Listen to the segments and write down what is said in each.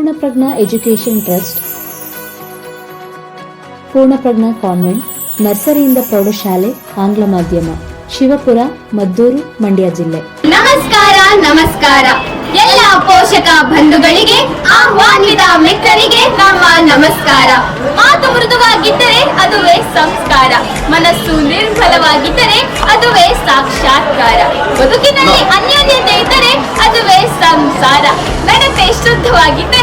Purnaprajna education trust, Purnaprajna convent, ನರ್ಸರಿಯಿಂದ ಪ್ರೌಢಶಾಲೆ, ಆಂಗ್ಲ ಮಾಧ್ಯಮ, ಶಿವಪುರ, ಮದ್ದೂರು, ಮಂಡ್ಯ ಜಿಲ್ಲೆ. ನಮಸ್ಕಾರ ನಮಸ್ಕಾರ. ಎಲ್ಲ ಪೋಷಕ ಬಂಧುಗಳಿಗೆ, ಆಹ್ವಾನಿತ ಮಿತ್ರರಿಗೆ ನಮ್ಮ ನಮಸ್ಕಾರ. ಮಾತು ಮೃದುವಾಗಿದ್ದರೆ ಅದುವೇ ಸಂಸ್ಕಾರ. ಮನಸ್ಸು ನಿರ್ಮಲವಾಗಿದ್ದರೆ ಅದುವೇ ಸಾಕ್ಷಾತ್ಕಾರ. ಬದುಕಿನಲ್ಲಿ ಅನ್ಯೋನ್ಯತೆ ಇದ್ದರೆ ಅದುವೇ ಸಂಸಾರ. ನಡತೆ ಶುದ್ಧವಾಗಿದ್ದರೆ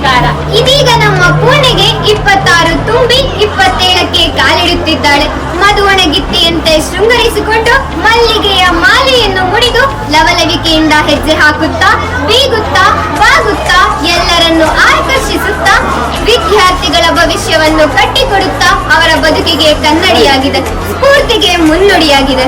ಪುರಸ್ಕಾರ ಇದೀಗ ನಮ್ಮ ಪೂರ್ಣೆಗೆ ಇಪ್ಪತ್ತಾರು ತುಂಬಿ ಇಪ್ಪತ್ತೇಳಕ್ಕೆ ಕಾಲಿಡುತ್ತಿದ್ದಾಳೆ. ಮಧುವಣಗಿತ್ತಿಯಂತೆ ಶೃಂಗರಿಸಿಕೊಂಡು ಮಲ್ಲಿಗೆಯ ಮಾಲೆಯನ್ನು ಮುಡಿದು ಲವಲವಿಕೆಯಿಂದ ಹೆಜ್ಜೆ ಹಾಕುತ್ತಾ, ಬೀಗುತ್ತಾ, ಬಾಗುತ್ತಾ, ಎಲ್ಲರನ್ನು ಆಕರ್ಷಿಸುತ್ತಾ, ವಿದ್ಯಾರ್ಥಿಗಳ ಭವಿಷ್ಯವನ್ನು ಕಟ್ಟಿಕೊಡುತ್ತಾ ಅವರ ಬದುಕಿಗೆ ಕನ್ನಡಿಯಾಗಿದೆ, ಸ್ಫೂರ್ತಿಗೆ ಮುನ್ನುಡಿಯಾಗಿದೆ.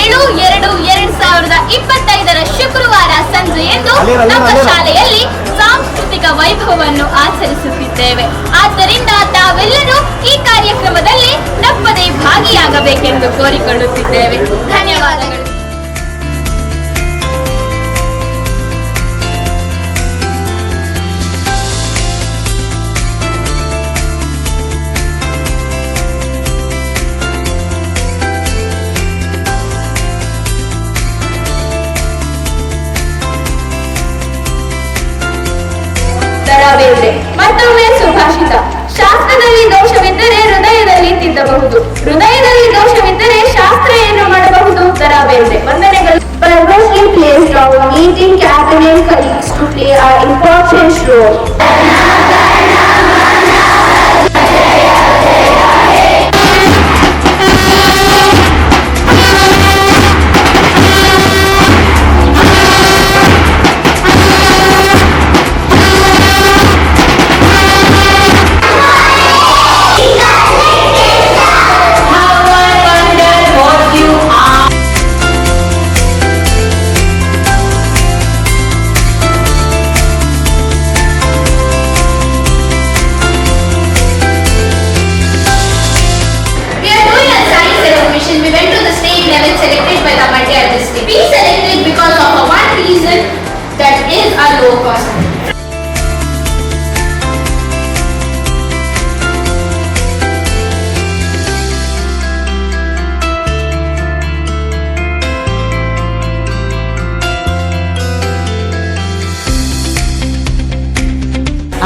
ಏಳು ಎರಡು ಎರಡ್ ಸಾವಿರದ ಇಪ್ಪತ್ತೈದರ ಶುಕ್ರವಾರ ಸಂಜೆ ಎಂದು ನಮ್ಮ ಶಾಲೆಯಲ್ಲಿ ಸಾಂಸ್ಕೃತಿಕ ವೈಭವವನ್ನು ಆಚರಿಸುತ್ತಿದ್ದೇವೆ. ಆದ್ದರಿಂದ ತಾವೆಲ್ಲರೂ ಈ ಕಾರ್ಯಕ್ರಮದಲ್ಲಿ ತಪ್ಪದೇ ಭಾಗಿಯಾಗಬೇಕೆಂದು ಕೋರಿಕೊಳ್ಳುತ್ತಿದ್ದೇವೆ. ಧನ್ಯವಾದಗಳು. Play an important role.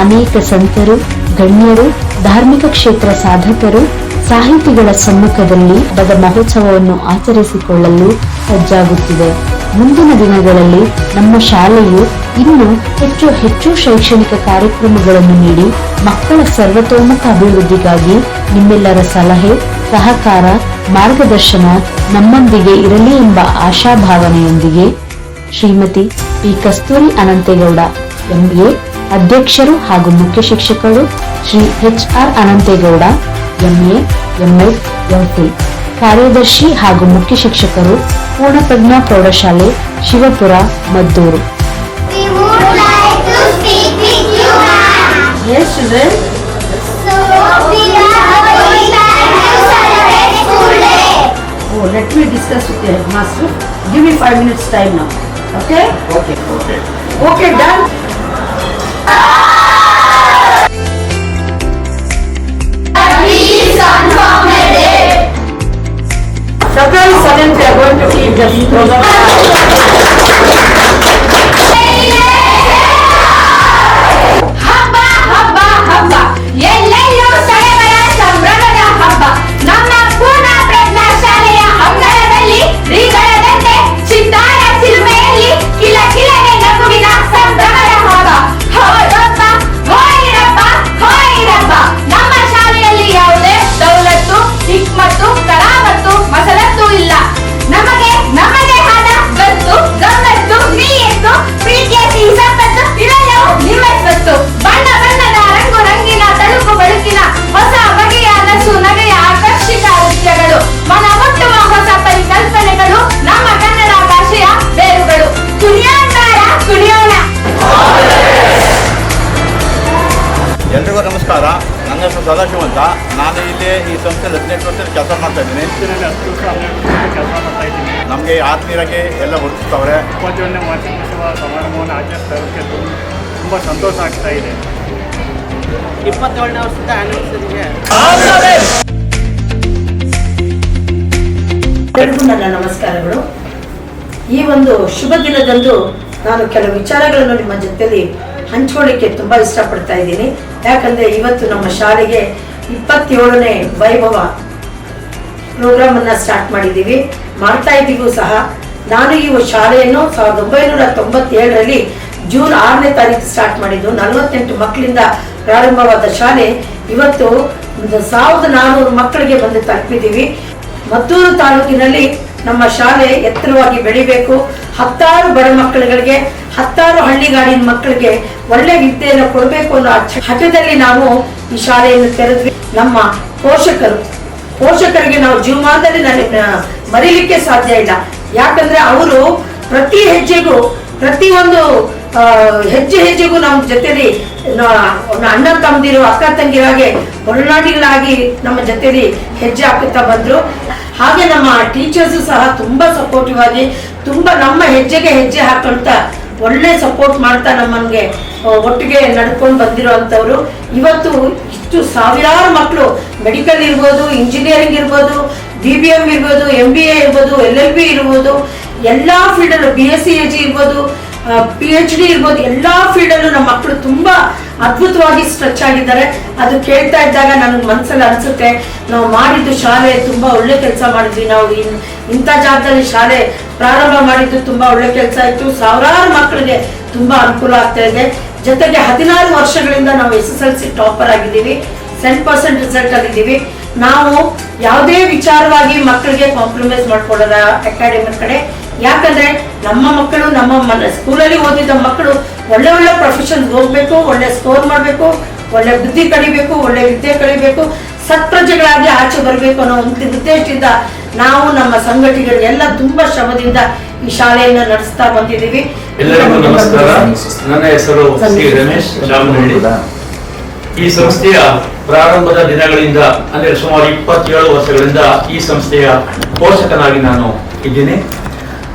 ಅನೇಕ ಸಂತರು ಗಣ್ಯರು ಧಾರ್ಮಿಕ ಕ್ಷೇತ್ರ ಸಾಧಕರು, ಸಾಹಿತಿಗಳ ಸಮ್ಮುಖದಲ್ಲಿ ಬದ ಮಹೋತ್ಸವವನ್ನು ಆಚರಿಸಿಕೊಳ್ಳಲು ಸಜ್ಜಾಗುತ್ತಿದೆ. ಮುಂದಿನ ದಿನಗಳಲ್ಲಿ ನಮ್ಮ ಶಾಲೆಯು ಇನ್ನೂ ಹೆಚ್ಚು ಹೆಚ್ಚು ಶೈಕ್ಷಣಿಕ ಕಾರ್ಯಕ್ರಮಗಳನ್ನು ನೀಡಿ ಮಕ್ಕಳ ಸರ್ವತೋಮುಖ ಅಭಿವೃದ್ಧಿಗಾಗಿ ನಿಮ್ಮೆಲ್ಲರ ಸಲಹೆ, ಸಹಕಾರ, ಮಾರ್ಗದರ್ಶನ ನಮ್ಮೊಂದಿಗೆ ಇರಲಿ ಎಂಬ ಆಶಾಭಾವನೆಯೊಂದಿಗೆ ಶ್ರೀಮತಿ ಪಿ ಕಸ್ತೂರಿ ಅನಂತೇಗೌಡ ಎಂಎ ಅಧ್ಯಕ್ಷರು ಹಾಗೂ ಮುಖ್ಯ ಶಿಕ್ಷಕರು Shri H R Anantegowda MA MS MPhil ಕಾರ್ಯದರ್ಶಿ ಹಾಗೂ ಮುಖ್ಯ ಶಿಕ್ಷಕರು ಪೂರ್ಣಪ್ರಜ್ಞಾ ಪ್ರೌಢಶಾಲೆ Shivapura Maddur. Oh, let me discuss with the headmaster. Give me five minutes time now. Okay? Okay, okay. Okay, done. February seventh, we are going to keep the program. ನಮಗೆ ಆತ್ಮೀಯರಾಗಿ ಎಲ್ಲ ಗುರುತಿಸ್ತವ್ರೆ ಇಪ್ಪತ್ತೇಳನೇ ವಾರ್ಷಿಕೋತ್ಸವ ಸಮಾರಂಭವನ್ನು ಆಚರಿಸ್ತಾ ಇರೋಕ್ಕೆ ತುಂಬ ತುಂಬ ಸಂತೋಷ ಆಗ್ತಾ ಇದೆ. ಇಪ್ಪತ್ತೇಳನೇ ವರ್ಷದ ಆನಿವರ್ಸರಿಗೆ ನನ್ನ ನಮಸ್ಕಾರಗಳು. ಈ ಒಂದು ಶುಭ ದಿನದಂದು ನಾನು ಕೆಲವು ವಿಚಾರಗಳನ್ನು ನಿಮ್ಮ ಜೊತೆಲಿ ಹಂಚ್ಕೊಳ್ಳಿಕ್ಕೆ ತುಂಬ ಇಷ್ಟಪಡ್ತಾ ಇದ್ದೀನಿ. ಯಾಕಂದರೆ ಇವತ್ತು ನಮ್ಮ ಶಾಲೆಗೆ ಇಪ್ಪತ್ತೇಳನೇ ವೈಭವ ಪ್ರೋಗ್ರಾಮ್ ಅನ್ನ ಸ್ಟಾರ್ಟ್ ಮಾಡಿದ್ದೀವಿ. ಮಾಡ್ತಾ ಇದ್ದೀವಿ ಸಹ. ನಾನು ಈ ಶಾಲೆಯನ್ನು ಸಾವಿರದ ಒಂಬೈನೂರ ತೊಂಬತ್ತೇಳರಲ್ಲಿ ಜೂನ್ ಆರನೇ ತಾರೀಕು ಸ್ಟಾರ್ಟ್ ಮಾಡಿದ್ದು. ನಲವತ್ತೆಂಟು ಮಕ್ಕಳಿಂದ ಪ್ರಾರಂಭವಾದ ಶಾಲೆ. ಇವತ್ತು ಸಾವಿರದ ನಾನ್ನೂರು ಮಕ್ಕಳಿಗೆ ಬಂದು ತಲುಪಿದ್ದೀವಿ. ಮದ್ದೂರು ತಾಲೂಕಿನಲ್ಲಿ ನಮ್ಮ ಶಾಲೆ ಎತ್ತರವಾಗಿ ಬೆಳಿಬೇಕು. ಹತ್ತಾರು ಬಡ ಮಕ್ಕಳುಗಳಿಗೆ, ಹತ್ತಾರು ಹಳ್ಳಿಗಾಡಿನ ಮಕ್ಕಳಿಗೆ ಒಳ್ಳೆ ವಿದ್ಯೆಯನ್ನು ಕೊಡಬೇಕು ಅನ್ನೋ ಹಠದಲ್ಲಿ ನಾವು ಈ ಶಾಲೆಯನ್ನು ತೆರೆದ್ವಿ. ನಮ್ಮ ಪೋಷಕರು ಪೋಷಕರಿಗೆ ನಾವು ಜೀವಮಾನದಲ್ಲಿ ನನ್ನ ಮರೀಲಿಕ್ಕೆ ಸಾಧ್ಯ ಇಲ್ಲ. ಯಾಕಂದ್ರೆ ಅವರು ಪ್ರತಿ ಹೆಜ್ಜೆಗೂ, ಪ್ರತಿ ಒಂದು ಹೆಜ್ಜೆ ಹೆಜ್ಜೆಗೂ ನಮ್ಮ ಜೊತೆಲಿ ಅಣ್ಣ ತಮ್ಮದಿರು, ಅಕ್ಕ ತಂಗಿರಾಗೆ ಒಡನಾಡಿಗಳಾಗಿ ನಮ್ಮ ಜೊತೆಲಿ ಹೆಜ್ಜೆ ಹಾಕುತ್ತಾ ಬಂದ್ರು. ಹಾಗೆ ನಮ್ಮ ಟೀಚರ್ಸ್ ಸಹ ತುಂಬಾ ಸಪೋರ್ಟಿವ್ ಆಗಿ, ತುಂಬಾ ನಮ್ಮ ಹೆಜ್ಜೆಗೆ ಹೆಜ್ಜೆ ಹಾಕೊಂತ ಒಳ್ಳೆ ಸಪೋರ್ಟ್ ಮಾಡ್ತಾ ನಮ್ಮನ್ಗೆ ಒಟ್ಟಿಗೆ ನಡ್ಕೊಂಡು ಅಂಥವ್ರು. ಇವತ್ತು ಇಷ್ಟು ಸಾವಿರಾರು ಮಕ್ಕಳು ಮೆಡಿಕಲ್ ಇರ್ಬೋದು ಇಂಜಿನಿಯರಿಂಗ್ ಇರ್ಬೋದು ಬಿ ಬಿ ಎಂ ಇರ್ಬೋದು ಎಂ ಬಿ ಎ ಇರ್ಬೋದು ಎಲ್ ಎಲ್ ಬಿ ಇರ್ಬೋದು, ಎಲ್ಲ ಫೀಲ್ಡಲ್ಲೂ ಬಿ ಎಸ್ ಸಿ ಎ ಇರ್ಬೋದು ಪಿ ಎಚ್ ಡಿ ಇರ್ಬೋದು, ಎಲ್ಲ ಫೀಲ್ಡಲ್ಲೂ ನಮ್ಮ ಮಕ್ಕಳು ತುಂಬಾ ಅದ್ಭುತವಾಗಿ ಸ್ಟ್ರೆಚ್ ಆಗಿದ್ದಾರೆ. ಅದು ಕೇಳ್ತಾ ಇದ್ದಾಗ ನನಗೆ ಮನಸ್ಸಲ್ಲಿ ಅನ್ಸುತ್ತೆ, ನಾವು ಮಾಡಿದ್ದು ಶಾಲೆ ತುಂಬಾ ಒಳ್ಳೆ ಕೆಲಸ ಮಾಡಿದ್ವಿ. ನಾವು ಇಂಥ ಜಾಗದಲ್ಲಿ ಶಾಲೆ ಪ್ರಾರಂಭ ಮಾಡಿದ್ದು ತುಂಬಾ ಒಳ್ಳೆ ಕೆಲಸ ಆಯ್ತು. ಸಾವಿರಾರು ಮಕ್ಕಳಿಗೆ ತುಂಬಾ ಅನುಕೂಲ ಆಗ್ತಾ ಇದೆ. ಜೊತೆಗೆ ಹದಿನಾರು ವರ್ಷಗಳಿಂದ ನಾವು S S L C topper ಆಗಿದ್ದೀವಿ. ಸೆಂಟ್ ಪರ್ಸೆಂಟ್ ರಿಸಲ್ಟ್ ಆಗಿದ್ದೀವಿ ನಾವು ಯಾವುದೇ ವಿಚಾರವಾಗಿ ಮಕ್ಕಳಿಗೆ ಕಾಂಪ್ರಮೈಸ್ ಮಾಡ್ಕೊಳ್ಳೋದ ಅಕಾಡೆಮಿ ಕಡೆ. ಯಾಕಂದ್ರೆ ನಮ್ಮ ಮಕ್ಕಳು, ನಮ್ಮ ಮನ, ಸ್ಕೂಲಲ್ಲಿ ಓದಿದ ಮಕ್ಕಳು ಒಳ್ಳೆ ಒಳ್ಳೆ ಪ್ರೊಫೆಷನ್ ಹೋಗ್ಬೇಕು, ಒಳ್ಳೆ ಸ್ಕೋರ್ ಮಾಡಬೇಕು, ಒಳ್ಳೆ ಬುದ್ಧಿ ಕಲಿಬೇಕು, ಒಳ್ಳೆ ವಿದ್ಯೆ ಕಲಿಬೇಕು. ಸತ್ಪ್ರಜೆಗಳಾಗಿ ಆಚೆ ಬರಬೇಕು ಅನ್ನೋ ಒಂದು ಉದ್ದೇಶದಿಂದ ನಾವು ನಮ್ಮ ಸಂಘಟನೆಗಳು ಎಲ್ಲ ತುಂಬಾ ಶ್ರಮದಿಂದ ಈ ಶಾಲೆಯನ್ನ ನಡೆಸ್ತಾ ಬಂದಿದ್ದೀವಿ. ಎಲ್ಲರಿಗೂ ನಮಸ್ಕಾರ. ನನ್ನ ಹೆಸರು ಸಿ. ರಮೇಶ್ ಈ ಸಂಸ್ಥೆಯ ಪ್ರಾರಂಭದ ದಿನಗಳಿಂದ ಅಂದ್ರೆ ಸುಮಾರು ಇಪ್ಪತ್ತೇಳು ವರ್ಷಗಳಿಂದ ಈ ಸಂಸ್ಥೆಯ ಪೋಷಕನಾಗಿ ನಾನು ಇದ್ದೇನೆ.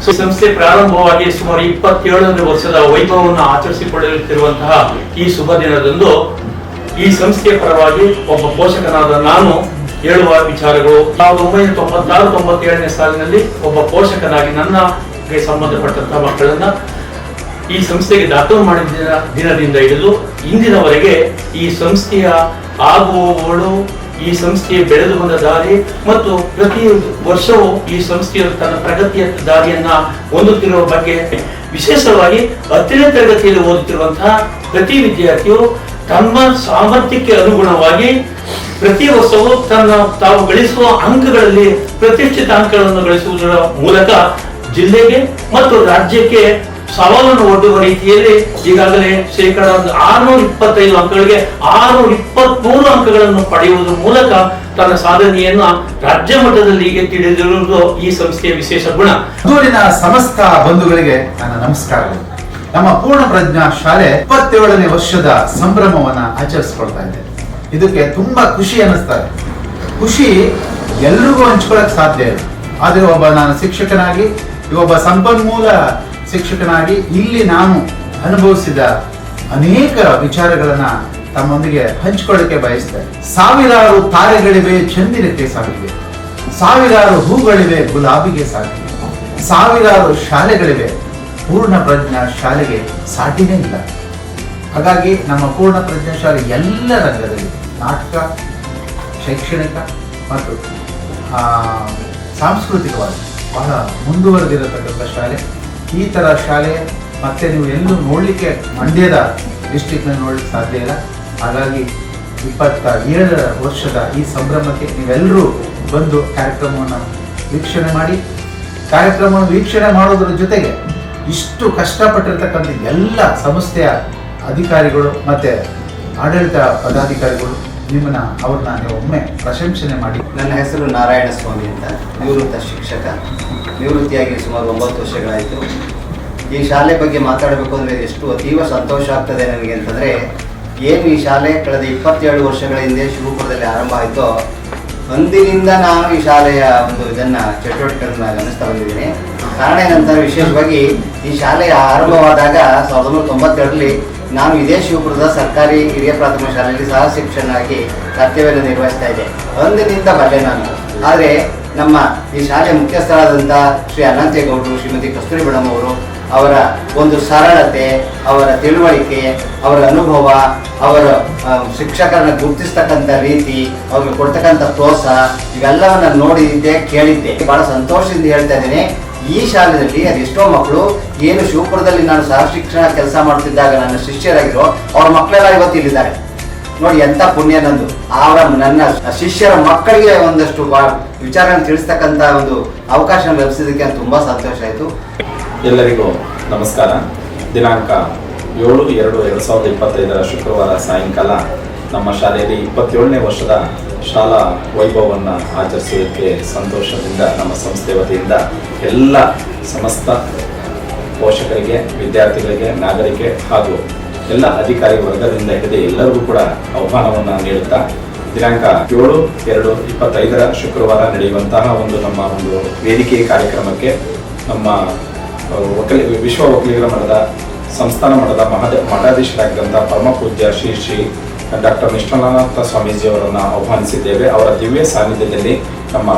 ಸೊ ಸಂಸ್ಥೆ ಪ್ರಾರಂಭವಾಗಿ ಸುಮಾರು ಇಪ್ಪತ್ತೇಳನೇ ವರ್ಷದ ವೈಭವವನ್ನು ಆಚರಿಸಿಕೊಳ್ಳುತ್ತಿರುವಂತಹ ಈ ಶುಭ ದಿನದಂದು ಈ ಸಂಸ್ಥೆಯ ಪರವಾಗಿ ಒಬ್ಬ ಪೋಷಕನಾದ ನಾನು ಹೇಳುವ ವಿಚಾರಗಳು ಸಾವಿರದ ಒಂಬೈನೂರ ತೊಂಬತ್ತಾರು ತೊಂಬತ್ತೇಳನೇ ಸಾಲಿನಲ್ಲಿ ಒಬ್ಬ ಪೋಷಕನಾಗಿ ನನ್ನಗೆ ಸಂಬಂಧಪಟ್ಟಂತಹ ಮಕ್ಕಳನ್ನ ಈ ಸಂಸ್ಥೆಗೆ ದಾಖಲು ಮಾಡಿದ ದಿನ- ದಿನದಿಂದ ಹಿಡಿದು ಇಂದಿನವರೆಗೆ ಈ ಸಂಸ್ಥೆಯ ಆಗುವವಳು ಈ ಸಂಸ್ಥೆಯ ಬೆಳೆದು ಬಂದ ದಾರಿ ಮತ್ತು ಪ್ರತಿ ವರ್ಷವೂ ಈ ಸಂಸ್ಥೆಯ ತನ್ನ ಪ್ರಗತಿಯ ದಾರಿಯನ್ನ ಹೊಂದುತ್ತಿರುವ ಬಗ್ಗೆ ವಿಶೇಷವಾಗಿ ಹತ್ತನೇ ತರಗತಿಯಲ್ಲಿ ಓದುತ್ತಿರುವಂತಹ ಪ್ರತಿ ವಿದ್ಯಾರ್ಥಿಯು ತಮ್ಮ ಸಾಮರ್ಥ್ಯಕ್ಕೆ ಅನುಗುಣವಾಗಿ ಪ್ರತಿ ವರ್ಷವೂ ತನ್ನ ತಾವು ಗಳಿಸುವ ಅಂಕಗಳಲ್ಲಿ ಪ್ರತಿಷ್ಠಿತ ಅಂಕಗಳನ್ನು ಗಳಿಸುವುದರ ಮೂಲಕ ಜಿಲ್ಲೆಗೆ ಮತ್ತು ರಾಜ್ಯಕ್ಕೆ ಸವಾಲನ್ನು ಒಡ್ಡುವ ರೀತಿಯಲ್ಲಿ ಈಗಾಗಲೇ ಶೇಕಡ ಒಂದು ಆರ್ನೂರ ಇಪ್ಪತ್ತೈದು ಅಂಕಗಳಿಗೆ ಆರ್ನೂರ ಇಪ್ಪತ್ಮೂರು ಅಂಕಗಳನ್ನು ಪಡೆಯುವುದರ ಮೂಲಕ ತನ್ನ ಸಾಧನೆಯನ್ನ ರಾಜ್ಯ ಮಟ್ಟದಲ್ಲಿ ಎತ್ತಿಡಿದಿರುವುದು ಈ ಸಂಸ್ಥೆಯ ವಿಶೇಷ ಗುಣ. ದೂರಿನ ಸಮಸ್ತ ಬಂಧುಗಳಿಗೆ ನನ್ನ ನಮಸ್ಕಾರಗಳು. ನಮ್ಮ ಪೂರ್ಣ ಪ್ರಜ್ಞಾ ಶಾಲೆ ಇಪ್ಪತ್ತೇಳನೇ ವರ್ಷದ ಸಂಭ್ರಮವನ್ನ ಆಚರಿಸ್ಕೊಳ್ತಾ ಇದೆ. ಇದಕ್ಕೆ ತುಂಬಾ ಖುಷಿ ಅನ್ನಿಸ್ತಾರೆ. ಖುಷಿ ಎಲ್ರಿಗೂ ಹಂಚ್ಕೊಳಕ್ ಸಾಧ್ಯ ಇಲ್ಲ. ಆದ್ರೆ ಒಬ್ಬ ನಾನು ಶಿಕ್ಷಕನಾಗಿ, ಒಬ್ಬ ಸಂಪನ್ಮೂಲ ಶಿಕ್ಷಕನಾಗಿ ಇಲ್ಲಿ ನಾನು ಅನುಭವಿಸಿದ ಅನೇಕ ವಿಚಾರಗಳನ್ನ ತಮ್ಮೊಂದಿಗೆ ಹಂಚಿಕೊಳ್ಳಕ್ಕೆ ಬಯಸ್ತೇನೆ. ಸಾವಿರಾರು ತಾರೆಗಳಿವೆ ಚಂದಿರಕ್ಕೆ ಸಾಗಿವೆ. ಸಾವಿರಾರು ಹೂಗಳಿವೆ ಗುಲಾಬಿಗೆ ಸಾಗಿವೆ. ಸಾವಿರಾರು ಶಾಲೆಗಳಿವೆ ಪೂರ್ಣ ಪ್ರಜ್ಞಾ ಶಾಲೆಗೆ ಸಾಟಿನೇ ಇಲ್ಲ. ಹಾಗಾಗಿ ನಮ್ಮ ಪೂರ್ಣ ಪ್ರಜ್ಞಾ ಶಾಲೆ ಎಲ್ಲ ರಂಗದಲ್ಲಿ ನಾಟಕ, ಶೈಕ್ಷಣಿಕ ಮತ್ತು ಸಾಂಸ್ಕೃತಿಕವಾಗಿ ಬಹಳ ಮುಂದುವರೆದಿರತಕ್ಕಂಥ ಶಾಲೆ. ಈ ಥರ ಶಾಲೆ ಮತ್ತೆ ನೀವು ಎಲ್ಲೂ ನೋಡಲಿಕ್ಕೆ ಮಂಡ್ಯದ ಡಿಸ್ಟಿಕ್ನಲ್ಲಿ ನೋಡಲಿಕ್ಕೆ ಸಾಧ್ಯ ಇಲ್ಲ. ಹಾಗಾಗಿ ಇಪ್ಪತ್ತ ಏಳರ ವರ್ಷದ ಈ ಸಂಭ್ರಮಕ್ಕೆ ನೀವೆಲ್ಲರೂ ಬಂದು ಕಾರ್ಯಕ್ರಮವನ್ನು ವೀಕ್ಷಣೆ ಮಾಡಿ. ಕಾರ್ಯಕ್ರಮವನ್ನು ವೀಕ್ಷಣೆ ಮಾಡೋದ್ರ ಜೊತೆಗೆ ಇಷ್ಟು ಕಷ್ಟಪಟ್ಟಿರ್ತಕ್ಕಂಥ ಎಲ್ಲ ಸಂಸ್ಥೆಯ ಅಧಿಕಾರಿಗಳು ಮತ್ತೆ ಆಡಳಿತ ಪದಾಧಿಕಾರಿಗಳು ನಿಮ್ಮನ್ನ ಅವ್ರನ್ನ ನೀವು ಒಮ್ಮೆ ಪ್ರಶಂಸನೆ ಮಾಡಿ. ನನ್ನ ಹೆಸರು ನಾರಾಯಣ ಸ್ವಾಮಿ ಅಂತ, ನಿವೃತ್ತ ಶಿಕ್ಷಕ. ನಿವೃತ್ತಿಯಾಗಿ ಸುಮಾರು ಒಂಬತ್ತು ವರ್ಷಗಳಾಯಿತು. ಈ ಶಾಲೆ ಬಗ್ಗೆ ಮಾತಾಡಬೇಕು ಅಂದರೆ ಎಷ್ಟು ಅತೀವ ಸಂತೋಷ ಆಗ್ತದೆ ನನಗೆ ಅಂತಂದರೆ, ಏನು ಈ ಶಾಲೆ ಕಳೆದ ಇಪ್ಪತ್ತೇಳು ವರ್ಷಗಳ ಹಿಂದೆ ಶಿವಪುರದಲ್ಲಿ ಆರಂಭ ಆಯಿತೋ ಅಂದಿನಿಂದ ನಾನು ಈ ಶಾಲೆಯ ಒಂದು ಇದನ್ನ ಚಟುವಟಿಕೆಗಳನ್ನ ಗಮನಿಸ್ತಾ ಬಂದಿದ್ದೀನಿ. ಕಾರಣ ಏನಂತಾರೆ ವಿಶೇಷವಾಗಿ ಈ ಶಾಲೆಯ ಆರಂಭವಾದಾಗ ಸಾವಿರದ ಒಂಬೈನೂರ ತೊಂಬತ್ತೆರಡರಲ್ಲಿ ನಾನು ಇದೇ ಶಿವಪುರದ ಸರ್ಕಾರಿ ಹಿರಿಯ ಪ್ರಾಥಮಿಕ ಶಾಲೆಯಲ್ಲಿ ಸಹ ಶಿಕ್ಷಕನಾಗಿ ಕರ್ತವ್ಯವನ್ನು ನಿರ್ವಹಿಸ್ತಾ ಇದ್ದೆ. ಅಂದಿನಿಂದ ಬಲ್ಲೆ ನಾನು. ಆದರೆ ನಮ್ಮ ಈ ಶಾಲೆಯ ಮುಖ್ಯಸ್ಥರಾದಂಥ ಶ್ರೀ ಅನಂತೇಗೌಡರು ಶ್ರೀಮತಿ ಕಸ್ತೂರಿ ಮೇಡಮ್ ಅವರು ಅವರ ಒಂದು ಸರಳತೆ, ಅವರ ತಿಳುವಳಿಕೆ, ಅವರ ಅನುಭವ, ಅವರ ಶಿಕ್ಷಕರನ್ನ ಗುರುತಿಸ್ತಕ್ಕಂಥ ರೀತಿ, ಅವ್ರಿಗೆ ಕೊಡ್ತಕ್ಕಂಥ ಪ್ರೋತ್ಸಾಹ, ಇವೆಲ್ಲವನ್ನ ನೋಡಿದ್ದೆ ಕೇಳಿದ್ದೆ. ಬಹಳ ಸಂತೋಷದಿಂದ ಹೇಳ್ತಾ ಇದ್ದೇನೆ. ಈ ಶಾಲೆಯಲ್ಲಿ ಅದೆಷ್ಟೋ ಮಕ್ಕಳು ಏನು ಶಿವಪುರದಲ್ಲಿ ನಾನು ಸಹ ಶಿಕ್ಷಣ ಕೆಲಸ ಮಾಡ್ತಿದ್ದಾಗ ನನ್ನ ಶಿಷ್ಯರಾಗಿರೋ ಅವ್ರ ಮಕ್ಕಳೆಲ್ಲ ಇವತ್ತು ಇಲ್ಲಿದ್ದಾರೆ. ನೋಡಿ ಎಂಥ ಪುಣ್ಯ ನಂದು. ಅವರ ನನ್ನ ಶಿಷ್ಯರ ಮಕ್ಕಳಿಗೆ ಒಂದಷ್ಟು ವಿಚಾರನ ತಿಳಿಸ್ತಕ್ಕಂಥ ಒಂದು ಅವಕಾಶ ಲಭಿಸಿದ್ದಕ್ಕೆ ತುಂಬಾ ಸಂತೋಷ ಆಯಿತು. ಎಲ್ಲರಿಗೂ ನಮಸ್ಕಾರ. ದಿನಾಂಕ ಏಳು ಎರಡು ಎರಡು ಸಾವಿರದ ಇಪ್ಪತ್ತೈದರ ಶುಕ್ರವಾರ ಸಾಯಂಕಾಲ ನಮ್ಮ ಶಾಲೆಯಲ್ಲಿ ಇಪ್ಪತ್ತೇಳನೇ ವರ್ಷದ ಶಾಲಾ ವೈಭವವನ್ನು ಆಚರಿಸೋದಕ್ಕೆ ಸಂತೋಷದಿಂದ, ನಮ್ಮ ಸಂಸ್ಥೆ ವತಿಯಿಂದ ಎಲ್ಲ ಸಮಸ್ತ ಪೋಷಕರಿಗೆ, ವಿದ್ಯಾರ್ಥಿಗಳಿಗೆ, ನಾಗರಿಕೆ ಹಾಗೂ ಎಲ್ಲ ಅಧಿಕಾರಿ ವರ್ಗದಿಂದ ಹಿಡಿದು ಎಲ್ಲರಿಗೂ ಕೂಡ ಆಹ್ವಾನವನ್ನು ನೀಡುತ್ತಾ, ದಿನಾಂಕ ಏಳು ಎರಡು ಇಪ್ಪತ್ತೈದರ ಶುಕ್ರವಾರ ನಡೆಯುವಂತಹ ಒಂದು ನಮ್ಮ ಒಂದು ವೇದಿಕೆ ಕಾರ್ಯಕ್ರಮಕ್ಕೆ ನಮ್ಮ ವಕೀಲ ವಿಶ್ವ ಒಕ್ಕಲಿಗರ ಮಠದ, ಸಂಸ್ಥಾನ ಮಠದ ಮಹದ ಮಠಾಧೀಶರಾಗಿದ್ದಂಥ ಪರಮ ಪೂಜ್ಯ ಶ್ರೀ ಶ್ರೀ ಡಾಕ್ಟರ್ ನಿಷ್ಠಾನಾಥ ಸ್ವಾಮೀಜಿಯವರನ್ನು ಆಹ್ವಾನಿಸಿದ್ದೇವೆ. ಅವರ ದಿವ್ಯ ಸಾನ್ನಿಧ್ಯದಲ್ಲಿ ನಮ್ಮ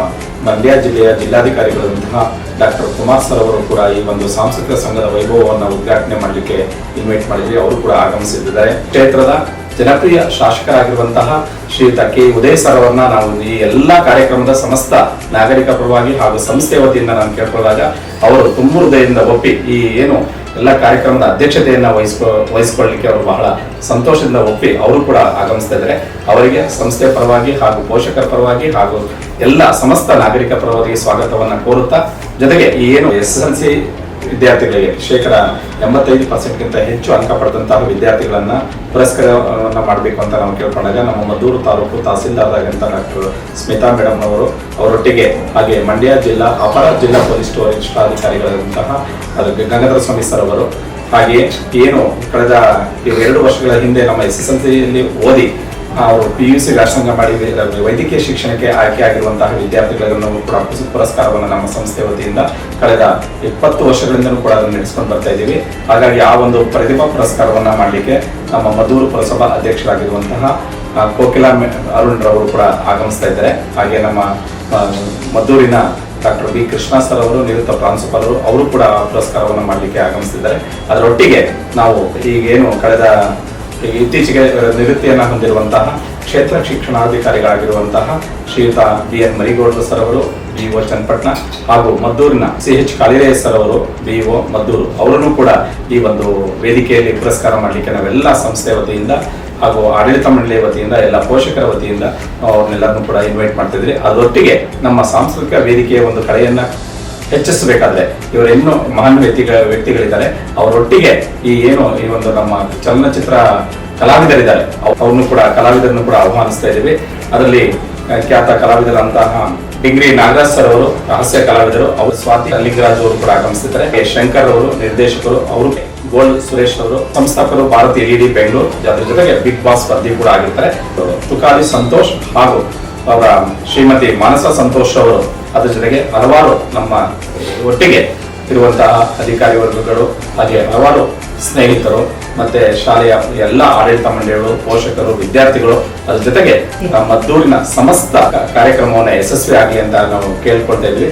ಮಂಡ್ಯ ಜಿಲ್ಲೆಯ ಜಿಲ್ಲಾಧಿಕಾರಿಗಳಂತಹ ಡಾಕ್ಟರ್ ಕುಮಾರ್ ಸರ್ ಅವರು ಕೂಡ ಈ ಒಂದು ಸಾಂಸ್ಕೃತಿಕ ಸಂಘದ ವೈಭವವನ್ನು ಉದ್ಘಾಟನೆ ಮಾಡಲಿಕ್ಕೆ ಇನ್ವೈಟ್ ಮಾಡಿದ್ರಿ. ಅವರು ಕೂಡ ಆಗಮಿಸಿದ್ದಾರೆ. ಕ್ಷೇತ್ರದ ಜನಪ್ರಿಯ ಶಾಸಕರಾಗಿರುವಂತಹ ಶ್ರೀಯುತ ಕೆ. ಉದಯ್ ಸರ್ ಅವರನ್ನ ನಾವು ಈ ಎಲ್ಲಾ ಕಾರ್ಯಕ್ರಮದ ಸಮಸ್ತ ನಾಗರಿಕ ಪರವಾಗಿ ಹಾಗೂ ಸಂಸ್ಥೆ ವತಿಯಿಂದ ನಾನು ಕೇಳ್ಕೊಳ್ಳಾಗ ಅವರು ತುಂಬ ಹೃದಯದಿಂದ ಒಪ್ಪಿ ಈ ಏನು ಎಲ್ಲ ಕಾರ್ಯಕ್ರಮದ ಅಧ್ಯಕ್ಷತೆಯನ್ನ ವಹಿಸ್ಕೊ, ವಹಿಸ್ಕೊಳ್ಳಿಕ್ಕೆ ಅವರು ಬಹಳ ಸಂತೋಷದಿಂದ ಒಪ್ಪಿ ಅವರು ಕೂಡ ಆಗಮಿಸ್ತಾ ಇದ್ದಾರೆ. ಅವರಿಗೆ ಸಂಸ್ಥೆ ಪರವಾಗಿ ಹಾಗೂ ಪೋಷಕರ ಪರವಾಗಿ ಹಾಗೂ ಎಲ್ಲ ಸಮಸ್ತ ನಾಗರಿಕ ಪರವಾಗಿ ಸ್ವಾಗತವನ್ನ ಕೋರುತ್ತಾ, ಜೊತೆಗೆ ಏನು ಎಸ್ ಎಲ್ ಸಿ ವಿದ್ಯಾರ್ಥಿಗಳಿಗೆ ಶೇಕಡ ಎಂಬತ್ತೈದು ಪರ್ಸೆಂಟ್ಗಿಂತ ಹೆಚ್ಚು ಅಂಕ ಪಡೆದಂತಹ ವಿದ್ಯಾರ್ಥಿಗಳನ್ನ ಪುರಸ್ಕಾರವನ್ನ ಮಾಡಬೇಕು ಅಂತ ನಾವು ಕೇಳ್ಕೊಂಡಾಗ ನಮ್ಮ ಮದ್ದೂರು ತಾಲೂಕು ತಹಸೀಲ್ದಾರ್ದಾಗಂತ ಡಾಕ್ಟರ್ ಸ್ಮಿತಾ ಮೇಡಮ್ ಅವರು ಅವರೊಟ್ಟಿಗೆ ಹಾಗೆ ಮಂಡ್ಯ ಜಿಲ್ಲಾ, ಅಪರ ಜಿಲ್ಲಾ ಪೊಲೀಸ್ ವರಿಷ್ಠಾಧಿಕಾರಿಗಳಾದಂತಹ ಗಂಗಾಧರ ಸ್ವಾಮಿ ಸರ್ ಅವರು ಹಾಗೆಯೇ ಏನು ಕಳೆದ ಎರಡು ವರ್ಷಗಳ ಹಿಂದೆ ನಮ್ಮ ಎಸ್ ಎಸ್ ಎಲ್ ಸಿಯಲ್ಲಿ ಓದಿ ಅವರು ಪಿ ಯು ಸಿ ವ್ಯಾಸಂಗ ಮಾಡಿ ವೈದ್ಯಕೀಯ ಶಿಕ್ಷಣಕ್ಕೆ ಆಯ್ಕೆ ಆಗಿರುವಂತಹ ವಿದ್ಯಾರ್ಥಿಗಳನ್ನು ಕೂಡ ಪುರಸ್- ಪುರಸ್ಕಾರವನ್ನು ನಮ್ಮ ಸಂಸ್ಥೆ ವತಿಯಿಂದ ಕಳೆದ ಇಪ್ಪತ್ತು ವರ್ಷಗಳಿಂದಲೂ ಕೂಡ ಅದನ್ನು ನಡೆಸ್ಕೊಂಡು ಬರ್ತಾ ಇದ್ದೀವಿ. ಹಾಗಾಗಿ ಆ ಒಂದು ಪ್ರತಿಭಾ ಪುರಸ್ಕಾರವನ್ನ ಮಾಡಲಿಕ್ಕೆ ನಮ್ಮ ಮದೂರು ಪುರಸಭಾ ಅಧ್ಯಕ್ಷರಾಗಿರುವಂತಹ ಕೋಕಿಲಾ ಅರುಣ್ ರವರು ಕೂಡ ಆಗಮಿಸ್ತಾ ಇದ್ದಾರೆ. ಹಾಗೆ ನಮ್ಮ ಮದ್ದೂರಿನ ಡಾಕ್ಟರ್ ಬಿ ಕೃಷ್ಣ ಸರ್ ಅವರು, ನಿವೃತ್ತ ಪ್ರಾಂಶುಪಾಲರು ಅವರು ಕೂಡ ಪುರಸ್ಕಾರವನ್ನು ಮಾಡಲಿಕ್ಕೆ ಆಗಮಿಸ್ತಿದ್ದಾರೆ. ಅದರೊಟ್ಟಿಗೆ ನಾವು ಈಗೇನು ಕಳೆದ ಇತ್ತೀಚೆಗೆ ನಿವೃತ್ತಿಯನ್ನು ಹೊಂದಿರುವಂತಹ ಕ್ಷೇತ್ರ ಶಿಕ್ಷಣಾಧಿಕಾರಿಗಳಾಗಿರುವಂತಹ ಶ್ರೀಯುತ ಬಿ ಎನ್ ಮರಿಗೌಡ ಸರ್ ಅವರು ಬಿ ಒ ಚನ್ನಪಟ್ಟಣ ಹಾಗೂ ಮದ್ದೂರಿನ ಸಿ ಎಚ್ ಕಾಳಿರೇಯ ಸರ್ ಅವರು ಬಿ ಒ ಮದ್ದೂರು ಅವರನ್ನು ಕೂಡ ಈ ಒಂದು ವೇದಿಕೆಯಲ್ಲಿ ಪುರಸ್ಕಾರ ಮಾಡಲಿಕ್ಕೆ ನಾವೆಲ್ಲ ಸಂಸ್ಥೆಯ ವತಿಯಿಂದ ಹಾಗೂ ಆಡಳಿತ ಮಂಡಳಿಯ ವತಿಯಿಂದ, ಎಲ್ಲ ಪೋಷಕರ ವತಿಯಿಂದ ಅವ್ರನ್ನೆಲ್ಲರನ್ನು ಕೂಡ ಇನ್ವೈಟ್ ಮಾಡ್ತಿದ್ರಿ. ಅದರೊಟ್ಟಿಗೆ ನಮ್ಮ ಸಾಂಸ್ಕೃತಿಕ ವೇದಿಕೆಯ ಒಂದು ಕಲೆಯನ್ನ ಹೆಚ್ಚಿಸಬೇಕಾದ್ರೆ ಇವರು ಇನ್ನೂ ಮಹಾನ್ ವ್ಯಕ್ತಿಗಳ ವ್ಯಕ್ತಿಗಳಿದ್ದಾರೆ. ಅವರೊಟ್ಟಿಗೆ ಈ ಏನು, ಈ ಒಂದು ನಮ್ಮ ಚಲನಚಿತ್ರ ಕಲಾವಿದರಿದ್ದಾರೆ. ಅವ್- ಅವ್ರನ್ನು ಕೂಡ, ಕಲಾವಿದರನ್ನು ಕೂಡ ಆಹ್ವಾನಿಸ್ತಾ ಇದ್ದೀವಿ. ಅದರಲ್ಲಿ ಖ್ಯಾತ ಕಲಾವಿದರಂತಹ ಡಿಗ್ರಿ ನಾಗರಾಜ್ ಸರ್ ಅವರು, ರಹಸ್ಯ ಕಲಾವಿದರು. ಅವರು ಸ್ವಾತಿ ಲಿಂಗರಾಜ್ ಅವರು ಕೂಡ ಆಗಮಿಸಿದ್ದಾರೆ. ಕೆ. ಶಂಕರ್ ಅವರು, ನಿರ್ದೇಶಕರು. ಅವರು ಗೋಲ್ಡ್ ಸುರೇಶ್ ಅವರು, ಸಂಸ್ಥಾಪಕರು ಭಾರತೀಯ ಎಲ್ ಬೆಂಗಳೂರು. ಅದರ ಜೊತೆಗೆ ಬಿಗ್ ಬಾಸ್ ಸ್ಪರ್ಧಿ ಕೂಡ ಆಗಿರ್ತಾರೆ. ತುಕಾಲಿ ಸಂತೋಷ್ ಹಾಗೂ ಅವರ ಶ್ರೀಮತಿ ಮಾನಸ ಸಂತೋಷ್ ಅವರು ಅದರ ಜೊತೆಗೆ ಹಲವಾರು ನಮ್ಮ ಒಟ್ಟಿಗೆ ಇರುವಂತಹ ಅಧಿಕಾರಿ ವರ್ಗಗಳು ಹಾಗೆ ಹಲವಾರು ಸ್ನೇಹಿತರು ಮತ್ತೆ ಶಾಲೆಯ ಎಲ್ಲ ಆಡಳಿತ ಮಂಡಳಿಗಳು, ಪೋಷಕರು, ವಿದ್ಯಾರ್ಥಿಗಳು ಅದ್ರ ಜೊತೆಗೆ ನಮ್ಮ ಮದ್ದೂರಿನ ಸಮಸ್ತ ಕಾರ್ಯಕ್ರಮವನ್ನು ಯಶಸ್ವಿ ಆಗಲಿ ಅಂತ ನಾವು ಕೇಳ್ಕೊಳ್ತಾ ಇದ್ವಿ.